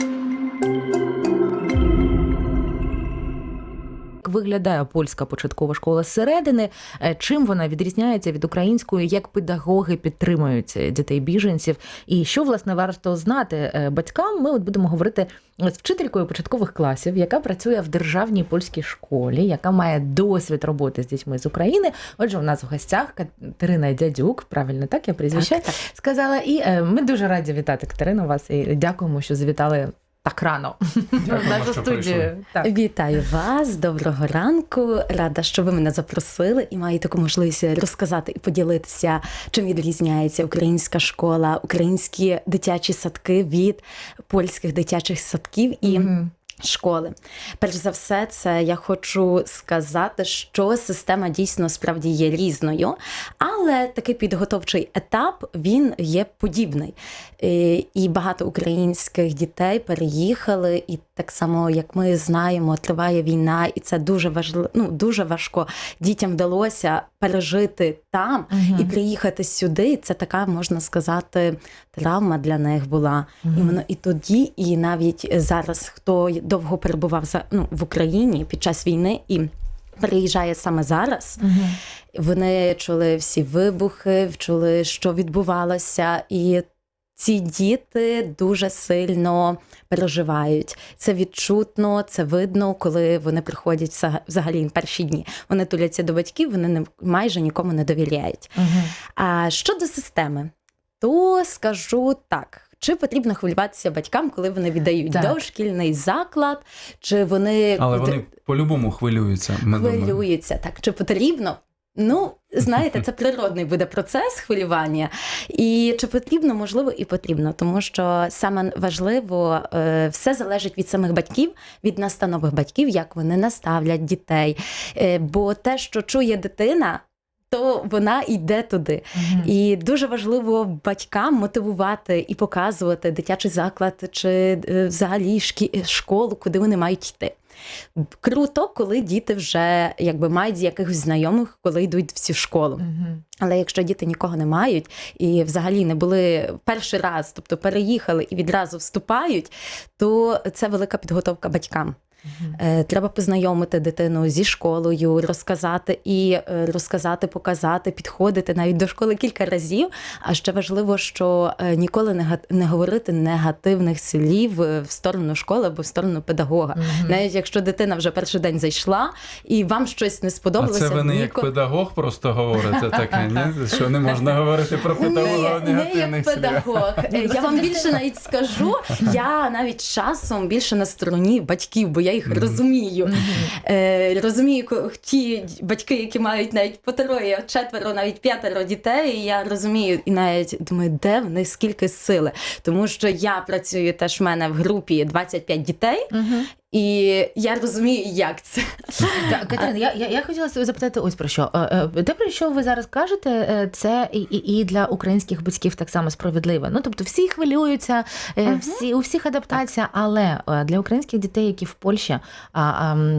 Як виглядає польська початкова школа зсередини? Е, Чим вона відрізняється від української? Як педагоги підтримують е, дітей біженців? І що власне варто знати е, батькам? Ми от будемо говорити з вчителькою початкових класів, яка працює в державній польській школі, яка має досвід роботи з дітьми з України. Отже, у нас в гостях Катерина Дядюк, правильно так я прізвище Так, так. сказала. І ми дуже раді вітати Катерину вас і дякуємо, що завітали так рано нашу що студію. Так. Вітаю вас, доброго ранку. Рада, що ви мене запросили і маю таку можливість розказати і поділитися, чим відрізняється українська школа, українські дитячі садки від польських дитячих садків і. Мгм. Школи, перш за все, це я хочу сказати, що система дійсно справді є різною, але такий підготовчий етап він є подібний. Е, І багато українських дітей переїхали, і так само, як ми знаємо, триває війна, і це дуже важливо. Ну дуже важко дітям вдалося пережити там угу. і приїхати сюди. Це така можна сказати травма для них була. І воно і тоді, і навіть зараз, хто довго перебував за ну в Україні під час війни і. Приїжджає саме зараз. Мгм. Вони чули всі вибухи, чули, що відбувалося, і ці діти дуже сильно переживають. Це відчутно, це видно, коли вони приходять взага- взагалі перші дні. Вони туляться до батьків, вони не майже нікому не довіряють. Мгм. А щодо системи, то скажу так. Чи потрібно хвилюватися батькам, коли вони віддають Так. дошкільний заклад, чи вони Але вони по-любому хвилюються. Ми думаємо. хвилюються так? Чи потрібно? Ну, знаєте, це природний буде процес хвилювання. І чи потрібно, можливо, і потрібно, тому що саме важливо, е, все залежить від самих батьків, від настанових батьків, як вони наставлять дітей. Е, Бо те, що чує дитина, то вона йде туди. Мгм. І дуже важливо батькам мотивувати і показувати дитячий заклад чи е, взагалі школу, куди вони мають йти. Круто, коли діти вже якби мають з якихось знайомих, коли йдуть в цю школу. Але якщо діти нікого не мають і взагалі не були перший раз, тобто переїхали і відразу вступають, то це велика підготовка батькам. Е, Треба познайомити дитину зі школою, розказати і е, розказати, показати, підходити навіть до школи кілька разів. А ще важливо, що е, ніколи не не говорити негативних слів е, в сторону школи або в сторону педагога. Мгм. Навіть якщо дитина вже перший день зайшла і вам щось не А сподобалося, це ви не як педагог просто говорите таке, ні? Що не можна говорити про педагога не, не негативних як педагог. Е, Я вам більше навіть скажу. Я навіть часом більше на стороні батьків, бо я їх Мгм. розумію. Е, розумію, ті батьки, які мають навіть по троє, четверо, навіть п'ятеро дітей. і Я розумію і навіть думаю, де в них скільки сили. Тому що я працюю теж в мене в групі 25 дітей. І я розумію, як це. Катерина, я, я, я хотіла себе запитати ось про що. Е, е, Те, про що ви зараз кажете, е, це і, і, для українських батьків так само справедливо. Ну тобто всі хвилюються, всі у всіх адаптація, але для українських дітей, які в Польщі,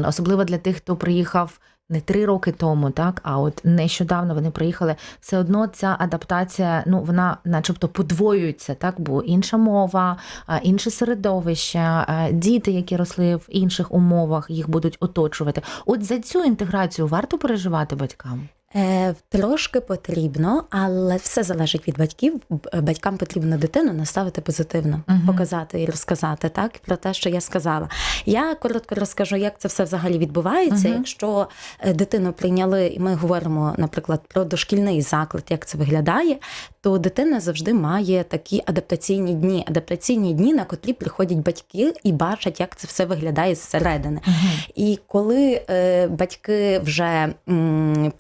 особливо для тих, хто приїхав. Не три роки тому, так а от нещодавно вони приїхали. Все одно ця адаптація, ну вона, начебто, подвоюється, так бо інша мова, інше середовище, діти, які росли в інших умовах, їх будуть оточувати. От за цю інтеграцію варто переживати батькам. Е, трошки потрібно, але все залежить від батьків. Батькам потрібно дитину наставити позитивно, Мгм. показати і розказати так про те, що я сказала. Я коротко розкажу, як це все взагалі відбувається. Мгм. Якщо е, дитину прийняли, і ми говоримо, наприклад, про дошкільний заклад, як це виглядає, то дитина завжди має такі адаптаційні дні. Адаптаційні дні, на котрі приходять батьки і бачать, як це все виглядає зсередини. І коли е, батьки вже м,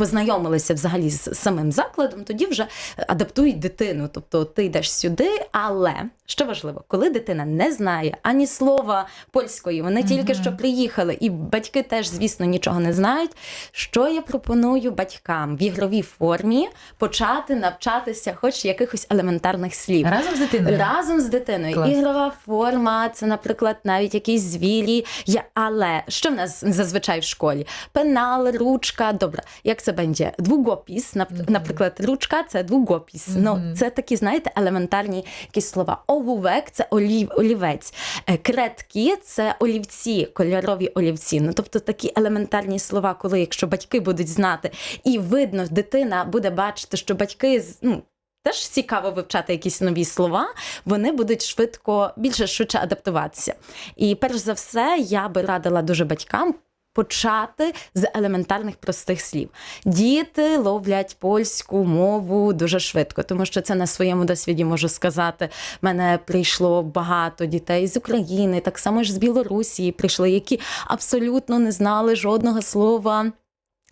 познайомилися взагалі з самим закладом, тоді вже адаптують дитину. Тобто ти йдеш сюди, але що важливо, коли дитина не знає ані слова польської, вони тільки що приїхали, і батьки теж, звісно, нічого не знають. Що я пропоную батькам в ігровій формі почати навчатися, хоч якихось елементарних слів. Разом з дитиною. Разом з дитиною. Клас. Ігрова форма, це, наприклад, навіть якісь звірі. Я, але що в нас зазвичай в школі? Пенал, ручка. Добре, як це буде? Двугопіс, наприклад, ручка це двугопіс. Ну, Мгм. це такі, знаєте, елементарні якісь слова. Олувек це олів, олівець. Е, Кретки це олівці, кольорові олівці. Ну, тобто такі елементарні слова, коли якщо батьки будуть знати, і видно, дитина буде бачити, що батьки ну, теж цікаво вивчати якісь нові слова, вони будуть швидко, більше швидше адаптуватися. І перш за все, я би радила дуже батькам. Почати з елементарних простих слів. Діти ловлять польську мову дуже швидко, тому що це на своєму досвіді можу сказати. В мене прийшло багато дітей з України, так само ж з Білорусі прийшли, які абсолютно не знали жодного слова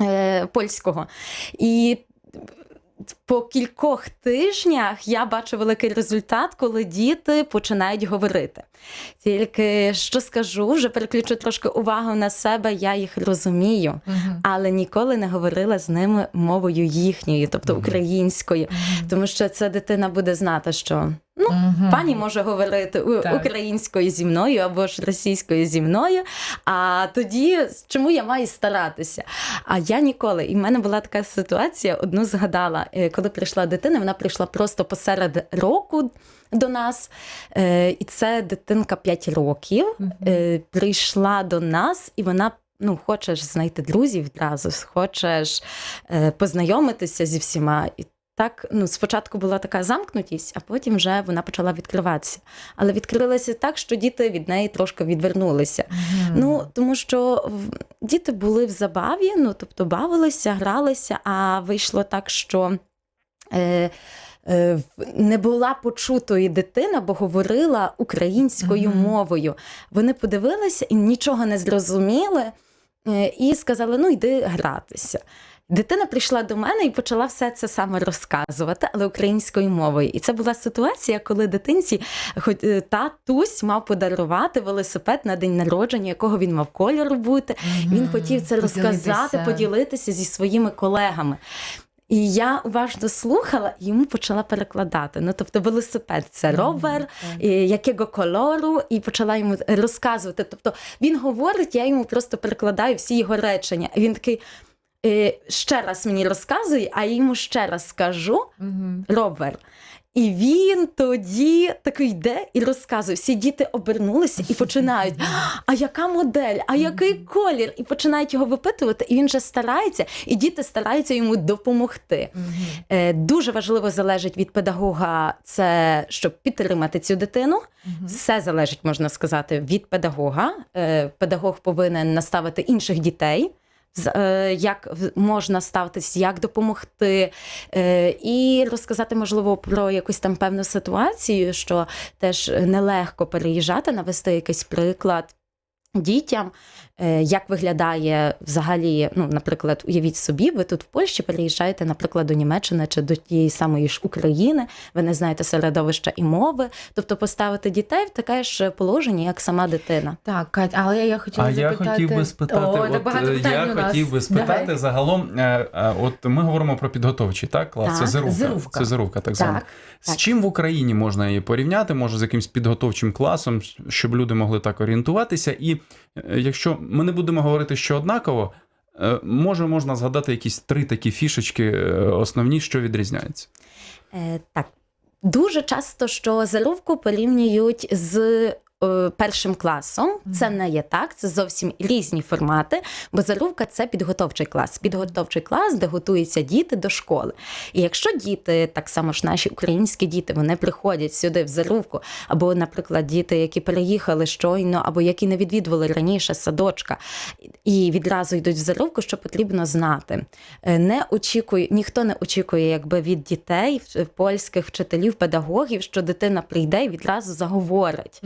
е, польського. І по кількох тижнях я бачу великий результат, коли діти починають говорити. Тільки що скажу, вже переключу трошки увагу на себе, я їх розумію, Мгм. але ніколи не говорила з ними мовою їхньою, тобто українською, тому що ця дитина буде знати, що ну, Мгм. Пані може говорити Так. українською зі мною або ж російською зі мною. А тоді чому я маю старатися? А я ніколи. І в мене була така ситуація, одну згадала, е, коли прийшла дитина, вона прийшла просто посеред року до нас. Е, І це дитинка 5 років. Е, Прийшла до нас, і вона. Ну, хочеш знайти друзів відразу, хочеш е, познайомитися зі всіма. І так, ну, спочатку була така замкнутість, а потім вже вона почала відкриватися. Але відкрилася так, що діти від неї трошки відвернулися. Мгм. Ну, тому що діти були в забаві, ну тобто бавилися, гралися, а вийшло так, що. Е, е, не була почутої дитина, бо говорила українською мовою. Вони подивилися і нічого не зрозуміли, е, і сказали: ну, йди гратися. Дитина прийшла до мене і почала все це саме розказувати, але українською мовою. І це була ситуація, коли дитинці хоч е, татусь мав подарувати велосипед на день народження, якого він мав кольору бути. Він хотів це розказати, Поділитися. зі своїми колегами. І я уважно слухала і йому почала перекладати. Ну, тобто, велосипед це ровер, Так. і якого кольору, і почала йому розказувати. Тобто він говорить, я йому просто перекладаю всі його речення. І він такий. «Е, Ще раз мені розказує, а я йому ще раз скажу ровер. І він тоді такий йде і розказує. Всі діти обернулися і починають: а яка модель, а який колір? І починають його випитувати. І він вже старається, і діти стараються йому допомогти. Е, Дуже важливо залежить від педагога, це щоб підтримати цю дитину. Все залежить, можна сказати, від педагога. Е, Педагог повинен наставити інших дітей. Е, Як можна ставитись, як допомогти, е, і розказати, можливо, про якусь там певну ситуацію, що теж нелегко переїжджати, навести якийсь приклад дітям, е, як виглядає взагалі, ну, наприклад, уявіть собі, ви тут в Польщі переїжджаєте, наприклад, до Німеччини чи до тієї самої ж України, ви не знаєте середовища і мови, тобто поставити дітей в таке ж положення, як сама дитина. Так, Кать, але я хотіла А я хотів би спитати, О, от, багато е, питань я у нас. хотів би спитати Давай. загалом. е, От ми говоримо про підготовчий, так? Клас, це Так, зирувка. зирувка. Це зирувка, так звана. Так. З так. чим в Україні можна її порівняти? Може, з якимсь підготовчим класом, щоб люди могли так орієнтуватися. І якщо ми не будемо говорити, що однаково, е, може можна згадати якісь три такі фішечки е, основні, що відрізняється. Е, так. Дуже часто, що заловку порівнюють з е, першим класом. Це не є так, це зовсім різні формати, бо заровка це підготовчий клас. Підготовчий клас, де готуються діти до школи. І якщо діти, так само ж наші українські діти, вони приходять сюди в заровку, або, наприклад, діти, які переїхали щойно, або які не відвідували раніше садочка, і відразу йдуть в заровку, що потрібно знати. Е, Не очікує, ніхто не очікує, якби від дітей, польських вчителів, педагогів, що дитина прийде і відразу заговорить.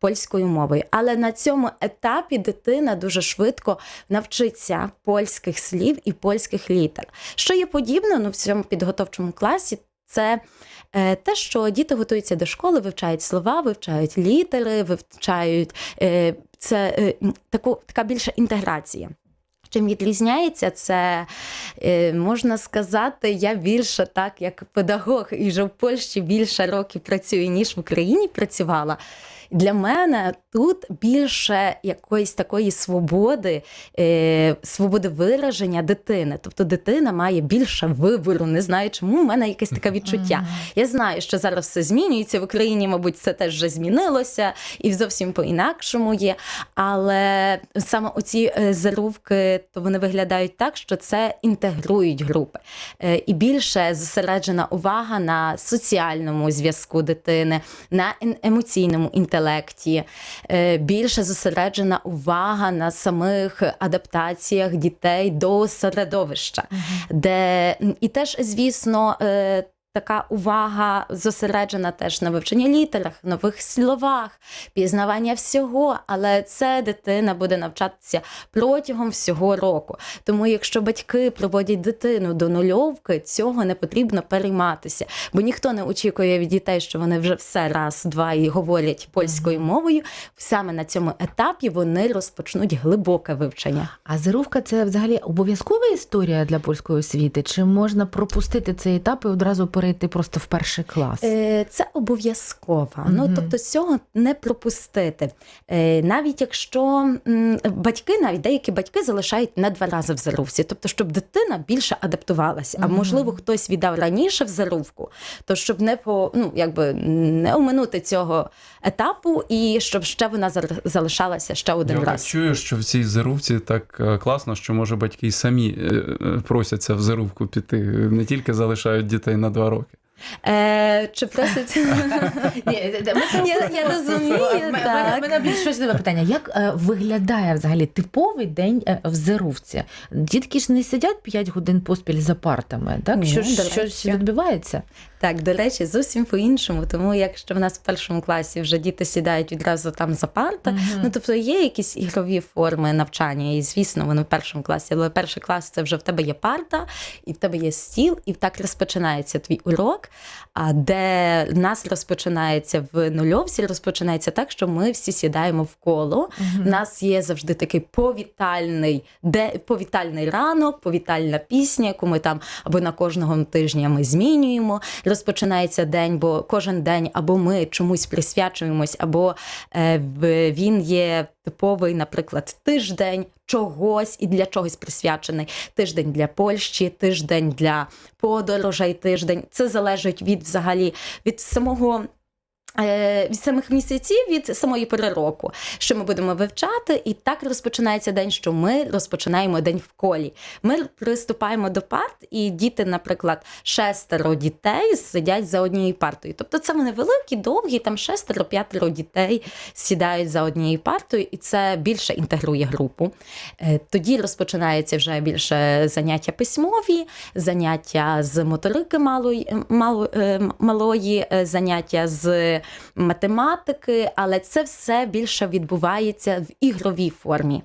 Польською мовою. Але на цьому етапі дитина дуже швидко навчиться польських слів і польських літер. Що є подібно ну, в цьому підготовчому класі, це е, те, що діти готуються до школи, вивчають слова, вивчають літери, вивчають е, це е, таку, така більша інтеграція. Чим відрізняється, це можна сказати, я більше так, як педагог і вже в Польщі більше років працюю, ніж в Україні працювала. Для мене тут більше якоїсь такої свободи, е, свободи вираження дитини. Тобто дитина має більше вибору. Не знаю, чому в мене якесь таке відчуття. Я знаю, що зараз все змінюється в Україні, мабуть, це теж вже змінилося і зовсім по-інакшому є. Але саме оці е, зарубки, то вони виглядають так, що це інтегрують групи. Е, І більше зосереджена увага на соціальному зв'язку дитини, на ен- емоційному інтелекті, Е, більше зосереджена увага на самих адаптаціях дітей до середовища, де і теж, звісно, е, така увага зосереджена теж на вивченні літерах, нових словах, пізнавання всього, але це дитина буде навчатися протягом всього року. Тому, якщо батьки проводять дитину до нульовки, цього не потрібно перейматися, бо ніхто не очікує від дітей, що вони вже все раз, два і говорять польською мовою. Саме на цьому етапі вони розпочнуть глибоке вивчення. А зирувка це взагалі обов'язкова історія для польської освіти? Чи можна пропустити цей етап і одразу перейти просто в перший клас? Е, Це обов'язково. Ну тобто цього не пропустити. Е, Навіть якщо батьки, навіть деякі батьки залишають на два рази в зарувці, тобто, щоб дитина більше адаптувалася. А можливо, хтось віддав раніше в зарубку, то щоб не по ну якби не оминути цього етапу, і щоб ще вона залишалася ще один Я раз. чую, що в цій зарубці так е, класно, що може батьки й самі просяться в зарубку піти, не тільки залишають дітей на два роки. Е, Чи просить? Ні, Я- я розумію, У мене- так. У мене більш важливе питання: як е, виглядає взагалі типовий день е, в Зеровці? Дітки ж не сидять 5 годин поспіль за партами, так? Що ж відбувається? Так, до речі, зовсім по-іншому. Тому якщо в нас в першому класі вже діти сідають відразу там за парта, Мгм. ну тобто є якісь ігрові форми навчання, і звісно, вони в першому класі. Але перший клас це вже в тебе є парта, і в тебе є стіл, і так розпочинається твій урок. А де в нас розпочинається в нульовці, розпочинається так, що ми всі сідаємо в коло. У нас є завжди такий повітальний, де повітальний ранок, повітальна пісня, яку ми там або на кожного тижня ми змінюємо. Розпочинається день, бо кожен день або ми чомусь присвячуємось, або е, він є типовий, наприклад, тиждень чогось і для чогось присвячений. Тиждень для Польщі, тиждень для подорожей, тиждень. Це залежить від взагалі від самого. Е, Від самих місяців, від самої пори року, що ми будемо вивчати, і так розпочинається день, що ми розпочинаємо день в колі. Ми приступаємо до парт, і діти, наприклад, шестеро дітей сидять за однією партою. Тобто це вони великі, довгі, там шестеро-п'ятеро дітей сідають за однією партою, і це більше інтегрує групу. Е, Тоді розпочинається вже більше заняття письмові, заняття з моторики малої, мало, е, малої е, заняття з математики, але це все більше відбувається в ігровій формі.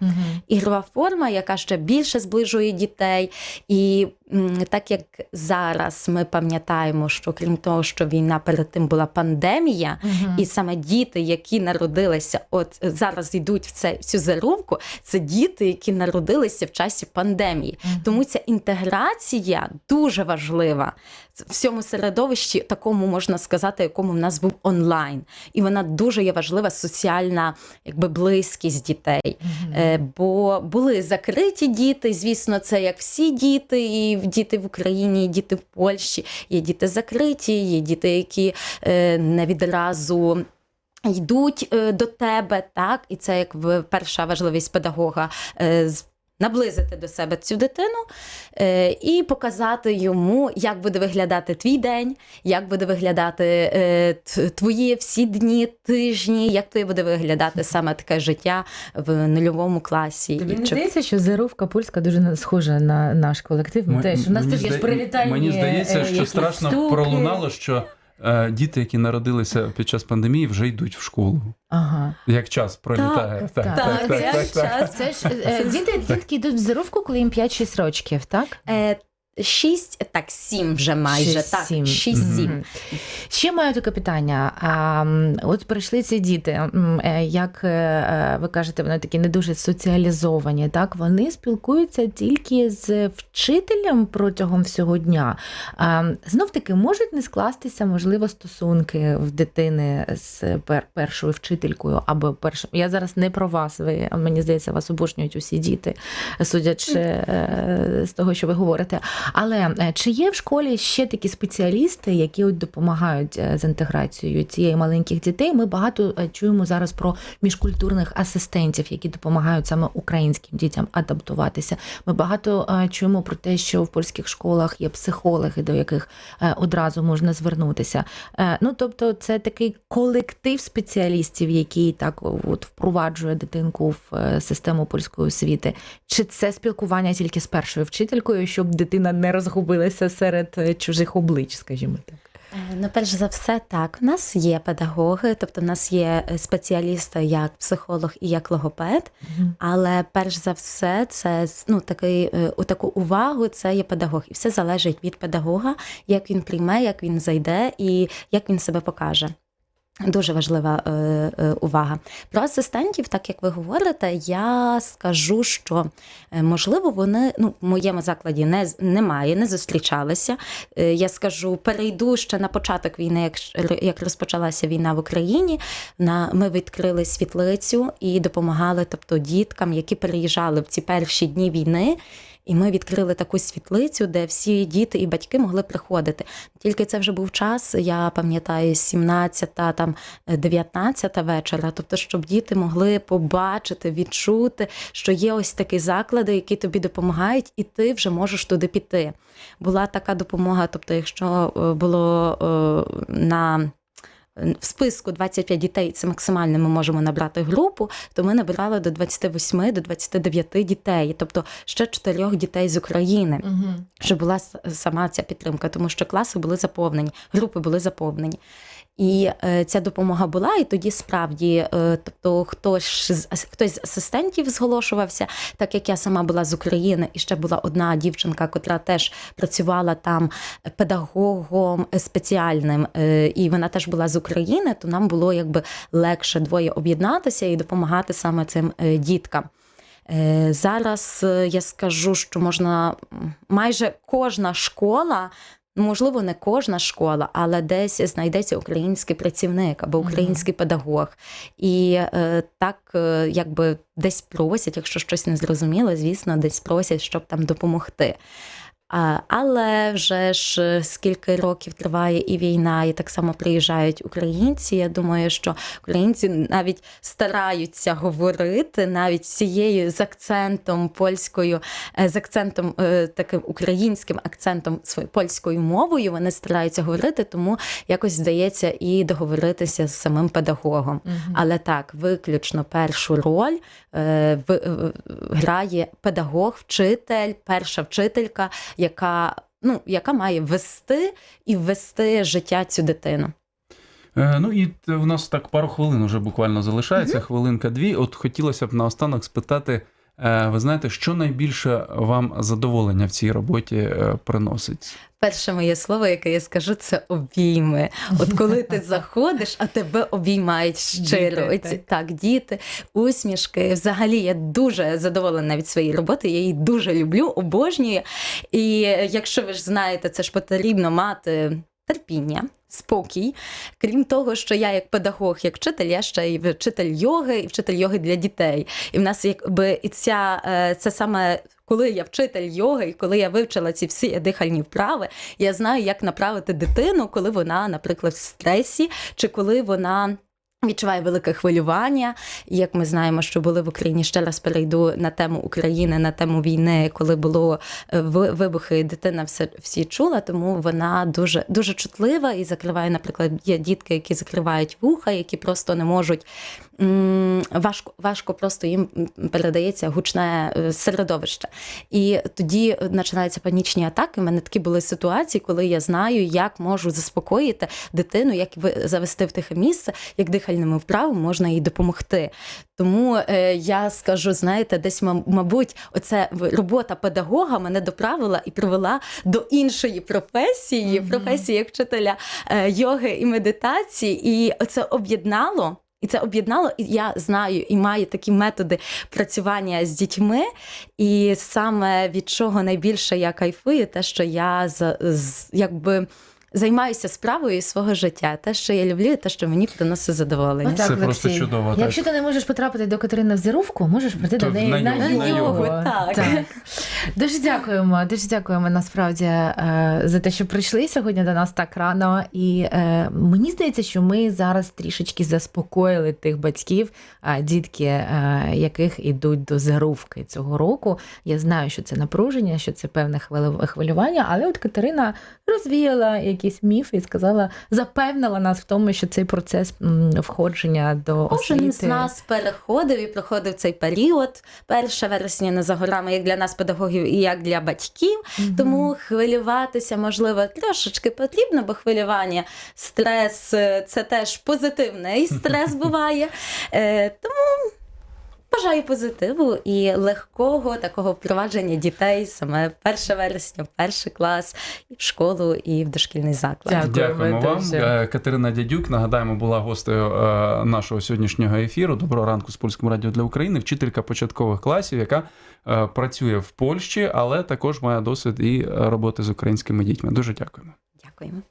Ігрова форма, яка ще більше зближує дітей. І так як зараз ми пам'ятаємо, що крім того, що війна перед тим була пандемія, і саме діти, які народилися, от зараз йдуть в це в цю зарубку, це діти, які народилися в часі пандемії. Тому ця інтеграція дуже важлива в цьому середовищі, такому можна сказати, якому в нас був онлайн, і вона дуже є важлива соціальна, якби близькість дітей. Е, Бо були закриті діти, звісно, це як всі діти, і діти в Україні, є діти в Польщі, є діти закриті, є діти, які е, не відразу. Йдуть е, до тебе, так, і це як в- перша важливість педагога е, наблизити до себе цю дитину е, і показати йому, як буде виглядати твій день, як буде виглядати е, твої всі дні, тижні, як тобі буде виглядати саме таке життя в нульовому класі. Тобі І не чи- здається, що Зирувка польська дуже схожа на наш колектив. Ми теж у нас мені теж є привітальні. Мені здається, е, що страшно штуки. пролунало, що діти, які народилися під час пандемії, вже йдуть в школу. Ага. Як час пролітає. Так, так, так, так, так, так, так, так. час. Це ж е, діти, дітки йдуть в Зирувку, коли їм 5-6 років, так? Е, шість, так, сім вже майже. Шість, так, сім. шість-сім. Мгм. Ще маю таке питання. А, от прийшли ці діти, е, як е, е, ви кажете, вони такі не дуже соціалізовані. Так, вони спілкуються тільки з вчителем протягом всього дня. А, знов таки можуть не скластися, можливо, стосунки в дитини з пер- першою вчителькою або першим. Я зараз не про вас. Ви мені здається, вас обожнюють усі діти, судячи з того, що ви говорите. Але е, чи є в школі ще такі спеціалісти, які от допомагають е, з інтеграцією цієї маленьких дітей? Ми багато е, чуємо зараз про міжкультурних асистентів, які допомагають саме українським дітям адаптуватися. Ми багато чуємо про те, що в польських школах є психологи, до яких одразу можна звернутися. Ну тобто, це такий колектив спеціалістів, який так от впроваджує дитинку в систему польської освіти. Чи це спілкування тільки з першою вчителькою, щоб дитина не розгубилася серед е, чужих облич, скажімо так? Е, Ну, перш за все, так, у нас є педагоги, тобто в нас є е, спеціалісти як психолог і як логопед, але перш за все, це ну, такий, у таку увагу це є педагог. І все залежить від педагога, як він прийме, як він зайде і як він себе покаже. Дуже важлива е, е, увага. Про асистентів, так як ви говорите, я скажу, що е, можливо вони ну, в моєму закладі не, немає, не зустрічалися. Е, я скажу, перейду ще на початок війни, як, як розпочалася війна в Україні. На, ми відкрили світлицю і допомагали тобто, діткам, які переїжджали в ці перші дні війни. І ми відкрили таку світлицю, де всі діти і батьки могли приходити. Тільки це вже був час, я пам'ятаю, 17 там 19 вечора. Тобто, щоб діти могли побачити, відчути, що є ось такі заклади, які тобі допомагають, і ти вже можеш туди піти. Була така допомога. Тобто, якщо е, було е, на в списку 25 дітей, це максимально ми можемо набрати групу, то ми набирали до 28 до 29 дітей, тобто ще чотирьох дітей з України щоб була сама ця підтримка, тому що класи були заповнені, групи були заповнені. І е, ця допомога була, і тоді справді, е, тобто хтось з хтось з асистентів зголошувався, так як я сама була з України, і ще була одна дівчинка, котра теж працювала там педагогом спеціальним, е, і вона теж була з України, то нам було якби легше двоє об'єднатися і допомагати саме цим діткам. Зараз я скажу, що можна майже кожна школа. Ну, Можливо, не кожна школа, але десь знайдеться український працівник або український педагог. І е, так, е, якби десь просять, якщо щось не зрозуміло, звісно, десь просять, щоб там допомогти. Але вже ж е, скільки років триває і війна, і так само приїжджають українці. Я думаю, що українці навіть стараються говорити навіть цією з акцентом польською, е, з акцентом е, таким українським акцентом своєю польською мовою. Вони стараються говорити, тому якось вдається і договоритися з самим педагогом. Але так, виключно першу роль в, грає педагог, вчитель, перша вчителька, яка, ну, яка має вести і ввести життя цю дитину. Е, Ну і в у нас так пару хвилин вже буквально залишається, хвилинка-дві. От хотілося б наостанок спитати: ви знаєте, що найбільше вам задоволення в цій роботі е, приносить? Перше моє слово, яке я скажу, це обійми. От коли ти заходиш, а тебе обіймають щиро. Діти, так. так, діти, усмішки. Взагалі, я дуже задоволена від своєї роботи. Я її дуже люблю, обожнюю. І якщо ви ж знаєте, це ж потрібно мати терпіння. Спокій, крім того, що я як педагог, як вчитель, я ще й вчитель йоги, і вчитель йоги для дітей. І в нас якби і ця е, це саме коли я вчитель йоги, і коли я вивчила ці всі дихальні вправи, я знаю, як направити дитину, коли вона, наприклад, в стресі, чи коли вона. Відчуває велике хвилювання, як ми знаємо, що були в Україні ще раз перейду на тему України, на тему війни, коли було е, ви- вибухи, дитина все всі чула, тому вона дуже дуже чутлива і закриває, наприклад, є дітки, які закривають вуха, які просто не можуть важко, важко просто їм передається гучне е, середовище. І тоді починаються панічні атаки. У мене такі були ситуації, коли я знаю, як можу заспокоїти дитину, як завести в тихе місце, як дихальними вправами можна їй допомогти. Тому е, я скажу, знаєте, десь, мабуть, оце робота педагога мене доправила і привела до іншої професії, Мгм. професії як вчителя е, йоги і медитації. І це об'єднало. І це об'єднало, і я знаю і маю такі методи працювання з дітьми. І саме від чого найбільше я кайфую, те, що я з, з якби. Займаюся справою свого життя, те, що я люблю, і те, що мені приносить задоволення. Це просто Олексій. чудово, так. Якщо ти не можеш потрапити до Катерини в зірувку, можеш прийти То до неї на на, йогу, на йогу, так. Дуже дякуємо. Дуже дякуємо насправді е, за те, що прийшли сьогодні до нас так рано. І е, мені здається, що ми зараз трішечки заспокоїли тих батьків, е, дітки, яких ідуть до зарувки цього року. Я знаю, що це напруження, що це певне хвилю- хвилювання, але от Катерина розвіяла якийсь міф і сказала, запевнила нас в тому, що цей процес входження до Кожен з нас переходив і проходив цей період. 1 вересня не за горами, як для нас, педагогів, і як для батьків. Мгм. Тому хвилюватися, можливо, трошечки потрібно, бо хвилювання, стрес е, це теж позитивний стрес буває. Е, Тому бажаю позитиву і легкого такого впровадження дітей саме 1 вересня, перший клас, і в школу, і в дошкільний заклад. Дякую. Дякуємо Дякуємо вам. дуже. Е, Катерина Дядюк, нагадаємо, була гостею е, нашого сьогоднішнього ефіру. Доброго ранку з польським радіо для України, вчителька початкових класів, яка е, працює в Польщі, але також має досвід і роботи з українськими дітьми. Дуже дякуємо. Дякуємо.